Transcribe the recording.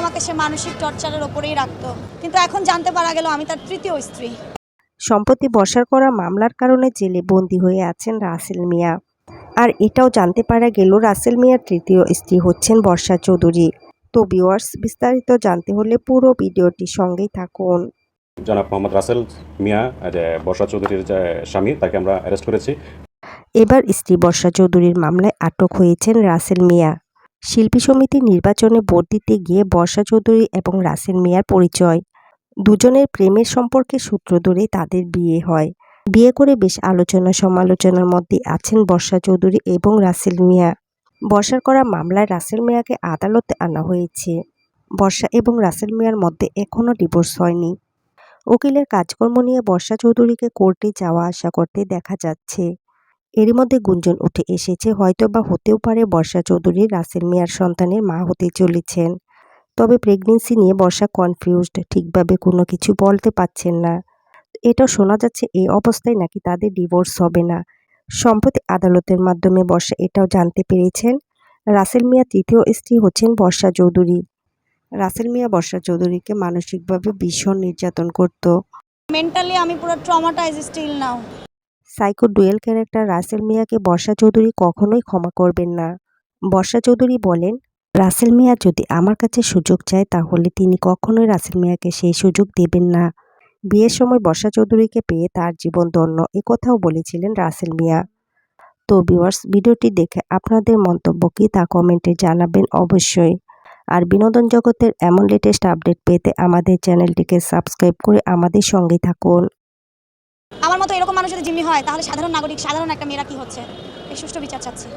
আমাকে সে মানসিক টর্চারের ওপরেই রাখতো। কিন্তু এখন জানতে পারা গেল আমি তার তৃতীয় স্ত্রী। সম্প্রতি বর্ষার করা মামলার কারণে জেলে বন্দী হয়ে আছেন রাসেল মিয়া। আর এটাও জানতে পারা গেল রাসেল মিয়ার তৃতীয় স্ত্রী হচ্ছেন বর্ষা চৌধুরী। তো ভিউয়ার্স বিস্তারিত জানতে হলে পুরো ভিডিওটি সঙ্গেই থাকুন। জনাব মোহাম্মদ রাসেল মিয়া যে বর্ষা চৌধুরীর যে স্বামী তাকে আমরা অ্যারেস্ট করেছি। এবার স্ত্রী বর্ষা চৌধুরীর মামলায় আটক হয়েছেন রাসেল মিয়া। শিল্পী সমিতির নির্বাচনে ভোট দিতে গিয়ে বর্ষা চৌধুরী এবং রাসেল মিয়ার পরিচয়। দুজনের প্রেমের সম্পর্কে সূত্র ধরে তাদের বিয়ে হয়। বিয়ে করে বেশ আলোচনা সমালোচনার মধ্যে আছেন বর্ষা চৌধুরী এবং রাসেল মিয়া। বর্ষার করা মামলায় রাসেল মিয়াকে আদালতে আনা হয়েছে। বর্ষা এবং রাসেল মিয়ার মধ্যে এখনও ডিভোর্স হয়নি। উকিলের কাজকর্ম নিয়ে বর্ষা চৌধুরীকে কোর্টে যাওয়া আসা করতে দেখা যাচ্ছে। এরই মধ্যে গুঞ্জন উঠে এসেছে। হয়তো বা হতেও পারে বর্ষা চৌধুরী রাসেল মিয়ার সন্তানের মা হতে চলেছেন। তবে প্রেগনেন্সি নিয়ে বর্ষা কনফিউজড, ঠিকভাবে কোনো কিছু বলতে পারছেন না। এটা শোনা যাচ্ছে, এই অবস্থায় নাকি তাদের ডিভোর্স হবে না। সম্প্রতি আদালতের মাধ্যমে বর্ষা এটাও জানতে পেরেছেন, রাসেল মিয়া তৃতীয় স্ত্রী হচ্ছেন বর্ষা চৌধুরী। রাসেল মিয়া বর্ষা চৌধুরীকে মানসিকভাবে ভীষণ নির্যাতন করত। মেন্টালি আমি পুরো traumatize still now psycho dual character Rasel মিয়াকে বর্ষা চৌধুরী কখনোই ক্ষমা করবেন না। বর্ষা চৌধুরী বলেন, রাসেল মিয়া যদি আমার কাছে সুযোগ চায়, তাহলে তিনি কখনোই রাসেল মিয়াকে সেই সুযোগ দেবেন না। বিয়ের সময় বর্ষা চৌধুরীকে পেয়ে তার জীবন ধন্য। এ কথাও বলেছিলেন রাসেল মিয়া। তো ভিউয়ার্স, ভিডিওটি দেখে আপনাদের মন্তব্য কী তা কমেন্টে জানাবেন অবশ্যই। আর বিনোদন জগতের এমন লেটেস্ট আপডেট পেতে আমাদের চ্যানেলটিকে সাবস্ক্রাইব করে আমাদের সঙ্গে থাকুন। আমার মতো এরকম মানুষ যদি জিম্মি হয়, তাহলে সাধারণ নাগরিক, সাধারণ একটা মেয়েরা কি হচ্ছে? এই সুষ্ঠু বিচার চাচ্ছি।